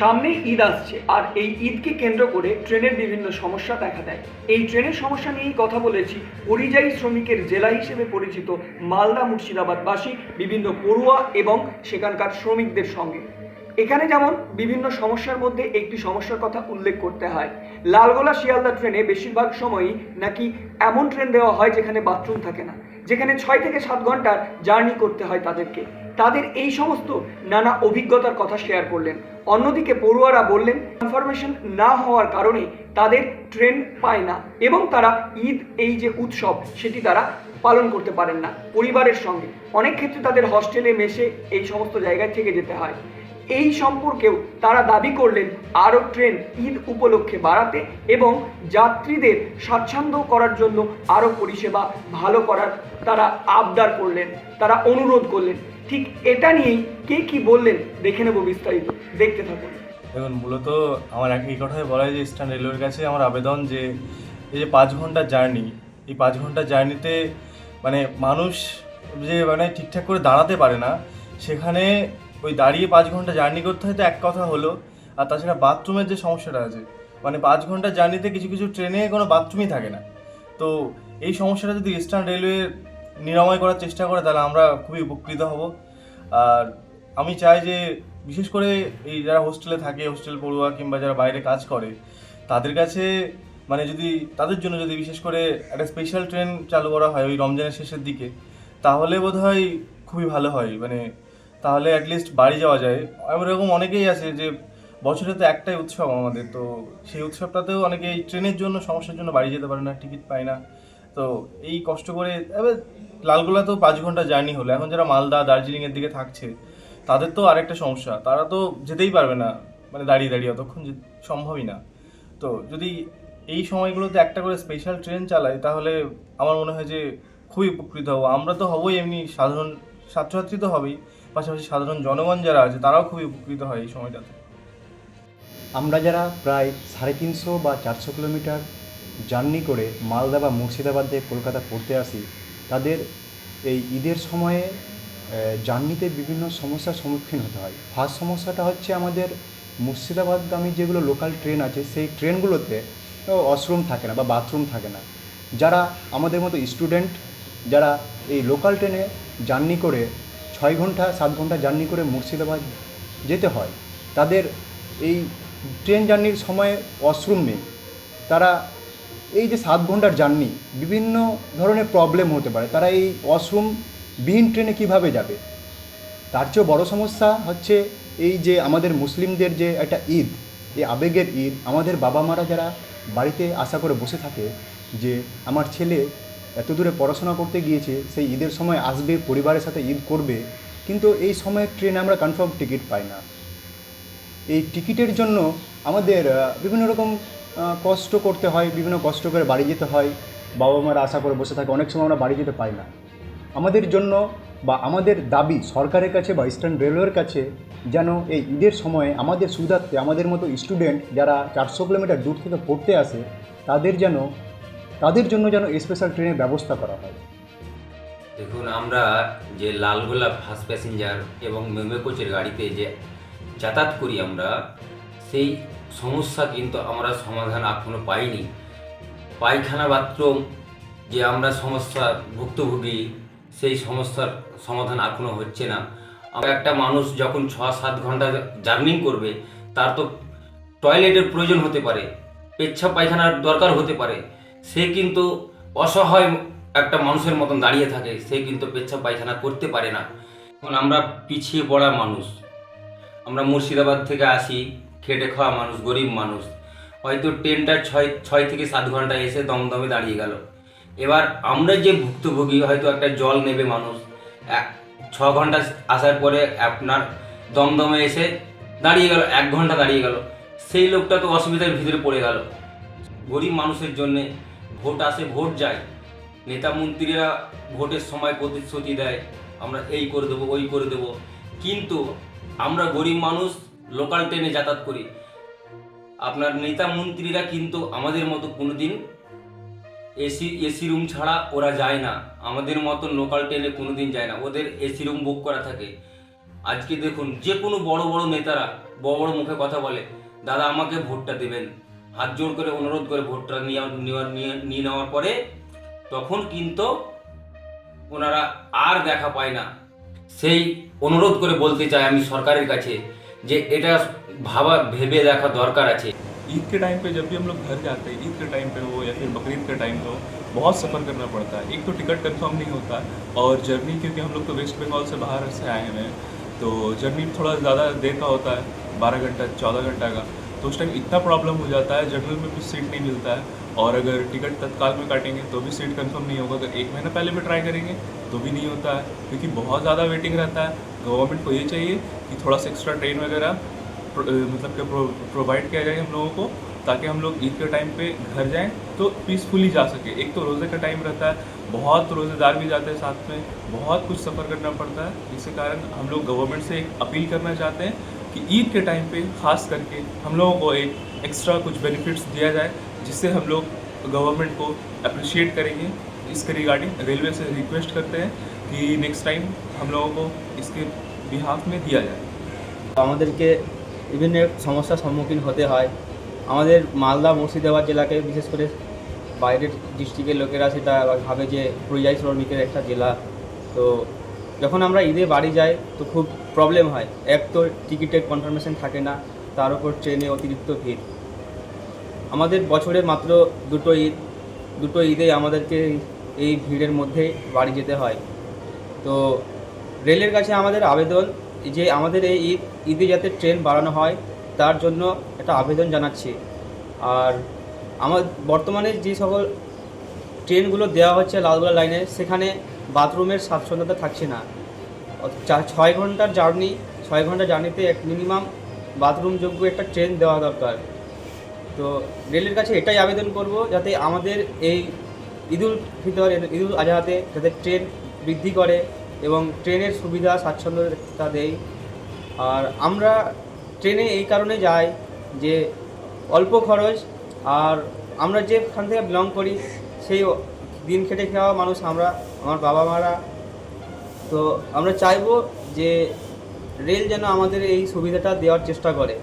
সামনেই ঈদ আসছে আর এই ঈদকে কেন্দ্র করে ট্রেনের বিভিন্ন সমস্যা দেখা দেয়। এই ট্রেনের সমস্যা নিয়েই কথা বলেছি পরিযায়ী শ্রমিকের জেলা হিসেবে পরিচিত মালদা মুর্শিদাবাদবাসী, বিভিন্ন পড়ুয়া এবং সেখানকার শ্রমিকদের সঙ্গে। এখানে যেমন বিভিন্ন সমস্যার মধ্যে একটি সমস্যার কথা উল্লেখ করতে হয়। লালগোলা শিয়ালদা ট্রেনে বেশিরভাগ সময়ই নাকি এমন ট্রেন দেওয়া হয় যেখানে বাথরুম থাকে না, যেখানে ছয় থেকে সাত ঘণ্টার জার্নি করতে হয় তাদেরকে। তাদের এই সমস্ত নানা অভিজ্ঞতার কথা শেয়ার করলেন। অন্যদিকে পড়ুয়ারা বললেন কনফার্মেশন না হওয়ার কারণে তাদের ট্রেন পায় না এবং তারা ঈদ, এই যে উৎসব, সেটি তারা পালন করতে পারেন না পরিবারের সঙ্গে। অনেক ক্ষেত্রে তাদের হস্টেলে মেশে এই সমস্ত জায়গায় থেকে যেতে হয়। এই সম্পর্কেও তারা দাবি করলেন, আরও ট্রেন ঈদ উপলক্ষে বাড়াতে এবং যাত্রীদের স্বাচ্ছন্দ্য করার জন্য আরও পরিষেবা ভালো করার তারা আবদার করলেন, তারা অনুরোধ করলেন। ঠিক এটা নিয়েই কে কি বললেন, দেখে নেব বিস্তারিত, দেখতে থাকুন। দেখুন, মূলত আমার এক- এই কথাই বলা হয় যে ইস্টার্ন রেলওয়ের কাছে আমার আবেদন যে এই যে পাঁচ ঘণ্টার জার্নি, এই পাঁচ ঘণ্টার জার্নিতে মানে মানুষ যে মানে ঠিকঠাক করে দাঁড়াতে পারে না, সেখানে ওই দাঁড়িয়ে পাঁচ ঘণ্টা জার্নি করতে হয় তো এক কথা হলো, আর তাছাড়া বাথরুমের যে সমস্যাটা আছে মানে পাঁচ ঘণ্টা জার্নিতে কিছু কিছু ট্রেনে কোনো বাথরুমই থাকে না। তো এই সমস্যাটা যদি ইস্টার্ন রেলওয়ে নিরাময় করার চেষ্টা করে, তাহলে আমরা খুবই উপকৃত হব। আর আমি চাই যে, বিশেষ করে এই যারা হোস্টেলে থাকে হোস্টেল পড়ুয়া কিংবা যারা বাইরে কাজ করে, তাদের কাছে মানে যদি, তাদের জন্য যদি বিশেষ করে একটা স্পেশাল ট্রেন চালু করা হয় ওই রমজানের শেষের দিকে, তাহলে বোধ হয় খুবই ভালো হয়। মানে তাহলে অ্যাটলিস্ট বাড়ি যাওয়া যায়। এরকম অনেকেই আছে যে, বছরে তো একটাই উৎসব আমাদের, তো সেই উৎসবটাতেও অনেকে এই ট্রেনের জন্য, সমস্যার জন্য বাড়ি যেতে পারে না টিকিট পায় না। তো এই কষ্ট করে, এবার লালগোলা তো পাঁচ ঘণ্টা জার্নি হলো। এখন যারা মালদা, দার্জিলিংয়ের দিকে থাকছে, তাদের তো আরেকটা সমস্যা। তারা তো যেতেই পারবে না মানে দাঁড়িয়ে দাঁড়িয়ে অতক্ষণ সম্ভবই না। তো যদি এই সময়গুলোতে একটা করে স্পেশাল ট্রেন চালায় তাহলে আমার মনে হয় যে খুবই উপকৃত হব। আমরা তো হবই এমনি সাধারণ, ছাত্রছাত্রী তো হবেই। পাশাপাশি সাধারণ জনগণ যারা আছে, তারাও খুবই উপকৃত হয় এই সময়টাতে। আমরা যারা প্রায় সাড়ে তিনশো বা চারশো কিলোমিটার জার্নি করে মালদা বা মুর্শিদাবাদে কলকাতা পড়তে আসি তাদের এই ঈদের সময়ে জার্নিতে বিভিন্ন সমস্যার সম্মুখীন হতে হয়। ফার্স্ট সমস্যাটা হচ্ছে আমাদের মুর্শিদাবাদগামী যেগুলো লোকাল ট্রেন আছে, সেই ট্রেনগুলোতে ওয়াশরুম থাকে না বা বাথরুম থাকে না। যারা আমাদের মতো স্টুডেন্ট যারা এই লোকাল ট্রেনে জার্নি করে, ছয় ঘণ্টা, সাত ঘণ্টা জার্নি করে মুর্শিদাবাদ যেতে হয়, তাদের এই ট্রেন জার্নির সময়ে ওয়াশরুম নেই। তারা এই যে সাত ঘণ্টার জার্নি, বিভিন্ন ধরনের প্রবলেম হতে পারে। তারা এই ওয়াশরুম বিহীন ট্রেনে কীভাবে যাবে? তার চেয়েও বড় সমস্যা হচ্ছে এই যে আমাদের মুসলিমদের যে একটা ঈদ, এই আবেগের ঈদ, আমাদের বাবা মারা যারা বাড়িতে আশা করে বসে থাকে যে আমার ছেলে এত দূরে পড়াশোনা করতে গিয়েছে, সেই ঈদের সময় আসবে, পরিবারের সাথে ঈদ করবে, কিন্তু এই সময় ট্রেনে আমরা কনফার্ম টিকিট পাই না। এই টিকিটের জন্য আমাদের বিভিন্ন রকম কষ্ট করতে হয়, বিভিন্ন কষ্ট করে বাড়ি যেতে হয়, বাবা মারা আশা করে বসে থাকে, অনেক সময় আমরা বাড়ি যেতে পাই না। আমাদের জন্য বা আমাদের দাবি সরকারের কাছে বা ইস্টার্ন রেলওয়ের কাছে যেন এই ঈদের সময়ে আমাদের সুবিধার্থে আমাদের মতো স্টুডেন্ট যারা চারশো কিলোমিটার দূর থেকে পড়তে আসে, তাদের যেন, তাদের জন্য যেন স্পেশাল ট্রেনের ব্যবস্থা করা হয়। দেখুন, আমরা যে লালগোলা ফার্স্ট প্যাসেঞ্জার এবং মেমে কোচের গাড়িতে যে যাতায়াত করি আমরা সেই সমস্যা কিন্তু আমরা সমাধান এখনও পাইনি। পায়খানা বাথরুম যে আমরা সমস্যা ভুক্তভোগী, সেই সমস্যার সমাধান এখনও হচ্ছে না। একটা মানুষ যখন ছ সাত ঘণ্টা জার্নিং করবে, তার তো টয়লেটের প্রয়োজন হতে পারে পেচ্ছাপ পায়খানার দরকার হতে পারে। সে কিন্তু অসহায় একটা মানুষের মতন দাঁড়িয়ে থাকে, সে কিন্তু পেচ্ছাপ পায়খানা করতে পারে না। এখন আমরা পিছিয়ে পড়া মানুষ। আমরা মুর্শিদাবাদ থেকে আসি খেটে খাওয়া মানুষ, গরিব মানুষ। হয়তো ট্রেনটা ছয় ছয় থেকে সাত ঘণ্টা এসে দমদমে দাঁড়িয়ে গেল। এবার আমরা যে ভুক্তভোগী, হয়তো একটা জল নেবে মানুষ ছ ঘণ্টা আসার পরে আপনার দমদমে এসে দাঁড়িয়ে গেল, এক ঘণ্টা দাঁড়িয়ে গেল। সেই লোকটা তো অসুবিধার ভিতরে পড়ে গেল। গরিব মানুষের জন্যে ভোট আসে, ভোট যায়। নেতা মন্ত্রীরা ভোটের সময় প্রতিশ্রুতি দেয়, আমরা এই করে দেবো, ওই করে দেবো। কিন্তু আমরা গরিব মানুষ লোকাল ট্রেনে যাতায়াত করি। আপনার নেতা মন্ত্রীরা কিন্তু আমাদের মতো কোনো দিন এসি এসি রুম ছাড়া ওরা যায় না। আমাদের মতো লোকাল ট্রেনে কোনো দিন যায় না। ওদের এসি রুম বুক করা থাকে। আজকে দেখুন, যে কোনো বড় বড় নেতারা বড় বড় মুখে কথা বলে, দাদা, আমাকে ভোটটা দেবেন। হাত জোর করে অনুরোধ করে ভোটটা নিয়ে নিয়ে নেওয়ার পরে তখন কিন্তু ওনারা আর দেখা পায় না। সেই অনুরোধ করে বলতে চাই আমি সরকারের কাছে যে এটা ভাবা ভেবে দেখা দরকার আছে ईद के टाइम पे जब भी हम लोग घर जाते हैं ईद के टाइम पे हो या फिर बकरीद के टाइम पे हो बहुत सफ़र करना पड़ता है एक तो टिकट कंफर्म नहीं होता और जर्नी क्योंकि हम लोग तो वेस्ट बंगाल से बाहर से आए हुए हैं तो जर्नी थोड़ा ज़्यादा देर का होता है बारह घंटा चौदह घंटा का तो उस टाइम इतना प्रॉब्लम हो जाता है जनरल में भी सीट नहीं मिलता है और अगर टिकट तत्काल में काटेंगे तो भी सीट कंफर्म नहीं होगा। अगर एक महीना पहले भी ट्राई करेंगे तो भी नहीं होता है क्योंकि बहुत ज़्यादा वेटिंग रहता है। गवर्नमेंट को ये चाहिए कि थोड़ा सा एक्स्ट्रा ट्रेन वगैरह मतलब कि प्रो, प्रोवाइड किया जाए हम लोगों को ताकि हम लोग ईद के टाइम पे घर जाएँ तो पीसफुली जा सके। एक तो रोज़े का टाइम रहता है बहुत रोज़ेदार भी जाते हैं साथ में बहुत कुछ सफ़र करना पड़ता है। इसी कारण हम लोग गवर्नमेंट से एक अपील करना चाहते हैं कि ईद के टाइम पे ख़ास करके हम लोगों को एक एक्स्ट्रा कुछ बेनिफिट्स दिया जाए जिससे हम लोग गवर्नमेंट को अप्रिशिएट करेंगे इसके रिगार्डिंग रेलवे से रिक्वेस्ट करते हैं कि नेक्स्ट टाइम हम लोगों को इसके बिहाफ में दिया जाए আমাদেরকে বিভিন্ন সমস্যার সম্মুখীন হতে হয় আমাদের মালদা মুর্শিদাবাদ জেলাকে বিশেষ করে বাইরের ডিস্ট্রিক্টের লোকেরা সেটা ভাবে যে পরিযায়ী শ্রমিকের একটা জেলা তো যখন আমরা ঈদে বাড়ি যাই তো খুব প্রবলেম হয় এক তো টিকিটের কনফার্মেশন থাকে না তার উপর ট্রেনে অতিরিক্ত ভিড় আমাদের বছরে মাত্র দুটো ঈদ, দুটো ঈদে আমাদেরকে এই ভিড়ের মধ্যে বাড়ি যেতে হয়। তো রেলের কাছে আমাদের আবেদন যে আমাদের এই ঈদ, ঈদে যাতে ট্রেন বাড়ানো হয়, তার জন্য একটা আবেদন জানাচ্ছি। আর আমার বর্তমানে যে সকল ট্রেনগুলো দেওয়া হচ্ছে লালগোলা লাইনে, সেখানে বাথরুমের স্বাচ্ছন্দ্যতা থাকছে না। ছয় ঘণ্টার জার্নি, ছয় ঘণ্টা জার্নিতে এক মিনিমাম বাথরুমযোগ্য একটা ট্রেন দেওয়া দরকার। তো রেলের কাছে এটাই আবেদন করব যাতে আমাদের এই ঈদুল ফিতর, ঈদুল আজহাতে যাতে ট্রেন বৃদ্ধি করে এবং ট্রেনের সুবিধা স্বাচ্ছন্দ্যতা দেয়। আর আমরা ট্রেনে এই কারণে যাই যে অল্প খরচ আর আমরা যেখান থেকে বিলং করি, সেই দিন খেটে খাওয়া মানুষ আমরা, আমার বাবা মারা তো আমরা চাইব যে রেল যেন আমাদের এই সুবিধাটা দেওয়ার চেষ্টা করে।